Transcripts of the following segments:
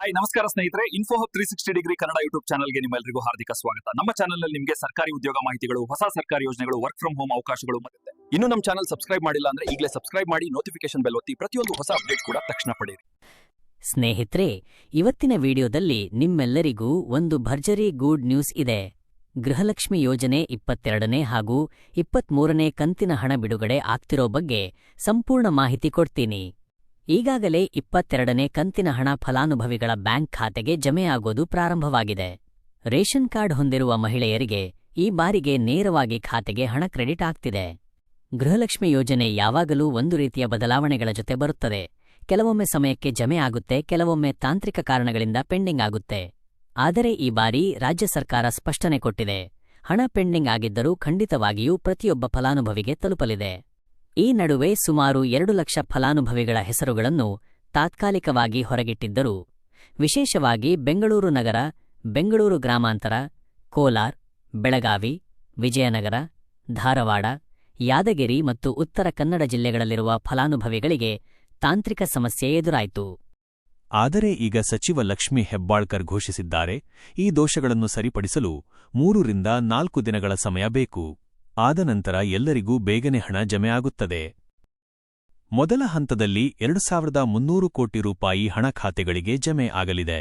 Hi ನಮಸ್ಕಾರ ಸ್ನೇಹಿತರೆ. Info hub three sixty degree Kannada YouTube ಚಾನಲ್ಗೆ ನಿಮ್ಮೆಲ್ಲರಿಗೂ ಹಾರ್ದಿಕ ಸ್ವಾಗತ. ನಮ್ಮ ಚಾನಲ್ ನಿಮಗೆ ಸರ್ಕಾರಿ ಉದ್ಯೋಗ ಮಾಹಿತಿಗಳು, ಹೊಸ ಸರ್ಕಾರಿ ಯೋಜನೆಗಳು ವರ್ಕ್ ಫ್ರಮ್ ಹೋಮ್ ಅವಕಾಶಗಳು ಮತ್ತೆ. ಇನ್ನು ನಮ್ಮ ಚಾನಲ್ ಸಬ್ಸ್ಕ್ರೈಬ್ ಮಾಡಿಲ್ಲ ಅಂದ್ರೆ ಈಗಲೇ ಸಬ್ಸ್ಕ್ರೈಬ್ ಮಾಡಿ ನೋಟಿಫಿಕೇಶನ್ ಬೆಲ್ ಒತ್ತಿ ಪ್ರತಿಯೊಂದು ಹೊಸ ಅಪ್ಡೇಟ್ ಕೂಡ ತಕ್ಷಣ ಪಡೆಯಿರಿ. ಸ್ನೇಹಿತರೆ, ಇವತ್ತಿನ ವಿಡಿಯೋದಲ್ಲಿ ನಿಮ್ಮೆಲ್ಲರಿಗೂ ಒಂದು ಭರ್ಜರಿ ಗುಡ್ ನ್ಯೂಸ್ ಇದೆ. ಗೃಹಲಕ್ಷ್ಮಿ ಯೋಜನೆ ಇಪ್ಪತ್ತೆರಡನೇ ಹಾಗೂ ಇಪ್ಪತ್ಮೂರನೇ ಕಂತಿನ ಹಣ ಬಿಡುಗಡೆ ಆಗ್ತಿರೋ ಬಗ್ಗೆ ಸಂಪೂರ್ಣ ಮಾಹಿತಿ ಕೊಡ್ತೀನಿ. ಈಗಾಗಲೇ ಇಪ್ಪತ್ತೆರಡನೇ ಕಂತಿನ ಹಣ ಫಲಾನುಭವಿಗಳ ಬ್ಯಾಂಕ್ ಖಾತೆಗೆ ಜಮೆಯಾಗೋದು ಪ್ರಾರಂಭವಾಗಿದೆ. ರೇಷನ್ ಕಾರ್ಡ್ ಹೊಂದಿರುವ ಮಹಿಳೆಯರಿಗೆ ಈ ಬಾರಿಗೆ ನೇರವಾಗಿ ಖಾತೆಗೆ ಹಣ ಕ್ರೆಡಿಟ್ ಆಗ್ತಿದೆ. ಗೃಹಲಕ್ಷ್ಮಿ ಯೋಜನೆ ಯಾವಾಗಲೂ ಒಂದು ರೀತಿಯ ಬದಲಾವಣೆಗಳ ಜೊತೆ ಬರುತ್ತದೆ. ಕೆಲವೊಮ್ಮೆ ಸಮಯಕ್ಕೆ ಜಮೆ ಆಗುತ್ತೆ, ಕೆಲವೊಮ್ಮೆ ತಾಂತ್ರಿಕ ಕಾರಣಗಳಿಂದ ಪೆಂಡಿಂಗ್ ಆಗುತ್ತೆ. ಆದರೆ ಈ ಬಾರಿ ರಾಜ್ಯ ಸರ್ಕಾರ ಸ್ಪಷ್ಟನೆ ಕೊಟ್ಟಿದೆ. ಹಣ ಪೆಂಡಿಂಗ್ ಆಗಿದ್ದರೂ ಖಂಡಿತವಾಗಿಯೂ ಪ್ರತಿಯೊಬ್ಬ ಫಲಾನುಭವಿಗೆ ತಲುಪಲಿದೆ. ಈ ನಡುವೆ ಸುಮಾರು ಎರಡು ಲಕ್ಷ ಫಲಾನುಭವಿಗಳ ಹೆಸರುಗಳನ್ನು ತಾತ್ಕಾಲಿಕವಾಗಿ ಹೊರಗಿಟ್ಟಿದ್ದರು. ವಿಶೇಷವಾಗಿ ಬೆಂಗಳೂರು ನಗರ, ಬೆಂಗಳೂರು ಗ್ರಾಮಾಂತರ, ಕೋಲಾರ್, ಬೆಳಗಾವಿ, ವಿಜಯನಗರ, ಧಾರವಾಡ, ಯಾದಗಿರಿ ಮತ್ತು ಉತ್ತರ ಕನ್ನಡ ಜಿಲ್ಲೆಗಳಲ್ಲಿರುವ ಫಲಾನುಭವಿಗಳಿಗೆ ತಾಂತ್ರಿಕ ಸಮಸ್ಯೆ ಎದುರಾಯಿತು. ಆದರೆ ಈಗ ಸಚಿವ ಲಕ್ಷ್ಮಿ ಹೆಬ್ಬಾಳ್ಕರ್ ಘೋಷಿಸಿದ್ದಾರೆ, ಈ ದೋಷಗಳನ್ನು ಸರಿಪಡಿಸಲು ಮೂರರಿಂದ ನಾಲ್ಕು ದಿನಗಳ ಸಮಯ ಬೇಕು. ಆದ ನಂತರ ಎಲ್ಲರಿಗೂ ಬೇಗನೆ ಹಣ ಜಮೆಯಾಗುತ್ತದೆ ಮೊದಲ ಹಂತದಲ್ಲಿ ಎರಡು ಸಾವಿರದ ಮುನ್ನೂರು ಕೋಟಿ ರೂಪಾಯಿ ಹಣ ಖಾತೆಗಳಿಗೆ ಜಮೆ ಆಗಲಿದೆ.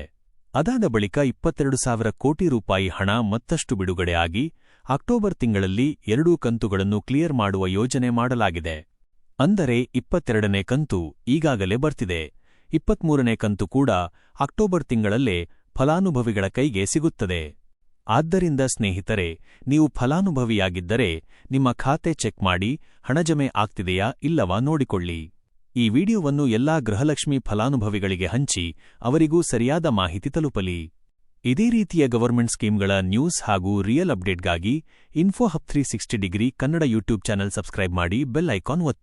ಅದಾದ ಬಳಿಕ ಇಪ್ಪತ್ತೆರಡು ಸಾವಿರ ಕೋಟಿ ರೂಪಾಯಿ ಹಣ ಮತ್ತಷ್ಟು ಬಿಡುಗಡೆಯಾಗಿ ಅಕ್ಟೋಬರ್ ತಿಂಗಳಲ್ಲಿ ಎರಡೂ ಕಂತುಗಳನ್ನು ಕ್ಲಿಯರ್ ಮಾಡುವ ಯೋಜನೆ ಮಾಡಲಾಗಿದೆ. ಅಂದರೆ ಇಪ್ಪತ್ತೆರಡನೇ ಕಂತು ಈಗಾಗಲೇ ಬರ್ತಿದೆ. ಇಪ್ಪತ್ಮೂರನೇ ಕಂತು ಕೂಡ ಅಕ್ಟೋಬರ್ ತಿಂಗಳಲ್ಲೇ ಫಲಾನುಭವಿಗಳ ಕೈಗೆ ಸಿಗುತ್ತದೆ. ಆದ್ದರಿಂದ ಸ್ನೇಹಿತರೆ, ನೀವು ಫಲಾನುಭವಿಯಾಗಿದ್ದರೆ ನಿಮ್ಮ ಖಾತೆ ಚೆಕ್ ಮಾಡಿ ಹಣ ಜಮೆ ಆಗ್ತಿದೆಯಾ ಇಲ್ಲವಾ ನೋಡಿಕೊಳ್ಳಿ. ಈ ವಿಡಿಯೋವನ್ನು ಎಲ್ಲಾ ಗೃಹಲಕ್ಷ್ಮಿ ಫಲಾನುಭವಿಗಳಿಗೆ ಹಂಚಿ, ಅವರಿಗೂ ಸರಿಯಾದ ಮಾಹಿತಿ ತಲುಪಲಿ. ಇದೇ ರೀತಿಯ ಗವರ್ಮೆಂಟ್ ಸ್ಕೀಮ್ಗಳ ನ್ಯೂಸ್ ಹಾಗೂ real ಅಪ್ಡೇಟ್ಗಾಗಿ info hub three sixty degree Kannada YouTube channel subscribe ಮಾಡಿ ಬೆಲ್ ಐಕಾನ್ ಒತ್ತಿ.